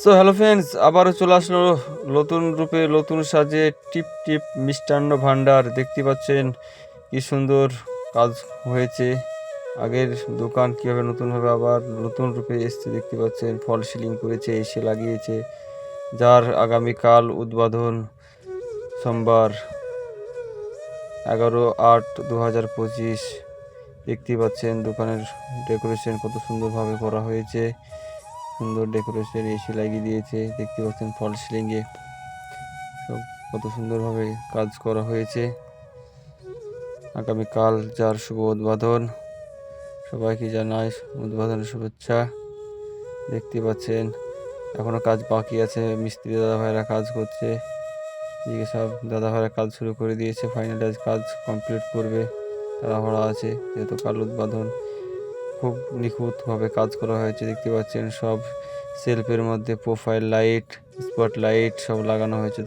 So hello friends আবারও চলে আসলো নতুন রূপে নতুন সাজে টিপ টিপ মিষ্টান্ন ভাণ্ডার দেখতে পাচ্ছেন কি সুন্দর কাজ হয়েছে। আগের দোকান কীভাবে নতুনভাবে আবার নতুন রূপে এসছে, দেখতে পাচ্ছেন, ফল সিলিং করেছে, এসে লাগিয়েছে। যার আগামীকাল উদ্বোধন সোমবার, এগারো আট দু হাজার পঁচিশ। দেখতে পাচ্ছেন দোকানের ডেকোরেশন কত সুন্দরভাবে করা হয়েছে। সুন্দর ডেকোরেশন এসে লাগিয়ে দিয়েছে। দেখতে পাচ্ছেন ফল সিলিংয়ে সব কত সুন্দরভাবে কাজ করা হয়েছে। আগামীকাল যার শুভ উদ্বোধন। সবাইকে জানাই উদ্বোধনের শুভেচ্ছা। দেখতে পাচ্ছেন, এখনও কাজ বাকি আছে। মিস্ত্রি দাদা ভাইরা কাজ করছে। এদিকে সব দাদা ভাইরা কাজ শুরু করে দিয়েছে। ফাইনালাইজ কাজ কমপ্লিট করবে। তাড়াহুড়া আছে। যেহেতু কাল উদ্বোধন খুব নিখুঁতভাবে কাজ করা হয়েছে, দেখতে পাচ্ছেন সব সেলফের মধ্যে প্রোফাইল লাইট স্পট লাইট সব লাগানো হয়েছে।